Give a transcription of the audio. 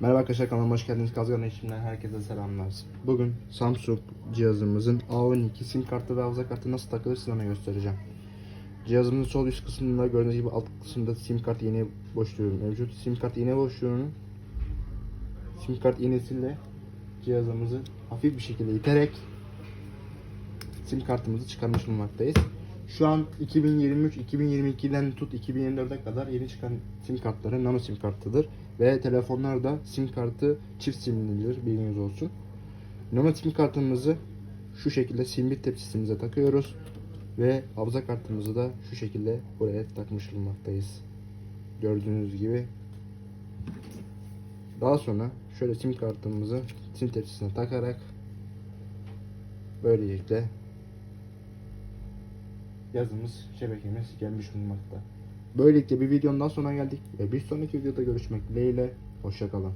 Merhaba arkadaşlar kanalıma hoş geldiniz. Kazgan Eşim'den herkese selamlar. Bugün Samsung cihazımızın A12 sim kartı ve hafıza kartı nasıl takılır size göstereceğim. Cihazımızın sol üst kısmında gördüğünüz gibi alt kısımda sim kart iğne boşluğu mevcut. Sim kart iğne boşluğunun sim kart iğnesiyle cihazımızı hafif bir şekilde iterek sim kartımızı çıkarmış bulunmaktayız. Şu an 2023, 2022'den tut 2024'e kadar yeni çıkan sim kartları nano sim kartıdır. Ve telefonlarda sim kartı çift simlidir bilginiz olsun. Nano sim kartımızı şu şekilde sim bit tepsisimize takıyoruz. Ve hafıza kartımızı da şu şekilde buraya takmış bulunmaktayız. Gördüğünüz gibi. Daha sonra şöyle sim kartımızı sim tepsisine takarak böylelikle yazımız, şebekemiz gelmiş bulunmakta. Böylelikle bir videonun daha sonuna geldik ve bir sonraki videoda görüşmek dileğiyle. Hoşçakalın.